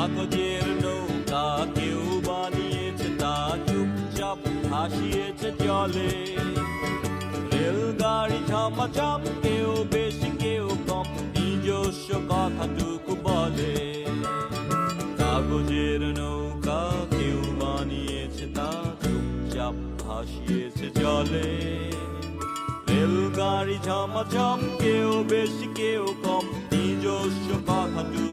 কাগজের নৌকা কেউ বানিয়েছে, তা চুপচাপ ভাসিয়েছে জলে। রেলগাড়ি ঝামাঝাম কেউ বেশি, কেউ কম, নিজস্ব কথাটুকু বলে। কাগজের নৌকা কেউ বানিয়েছে, তা চুপচাপ ভাসিয়েছে জলে। রেলগাড়ি ঝমাঝম কেউ বেশি, কেউ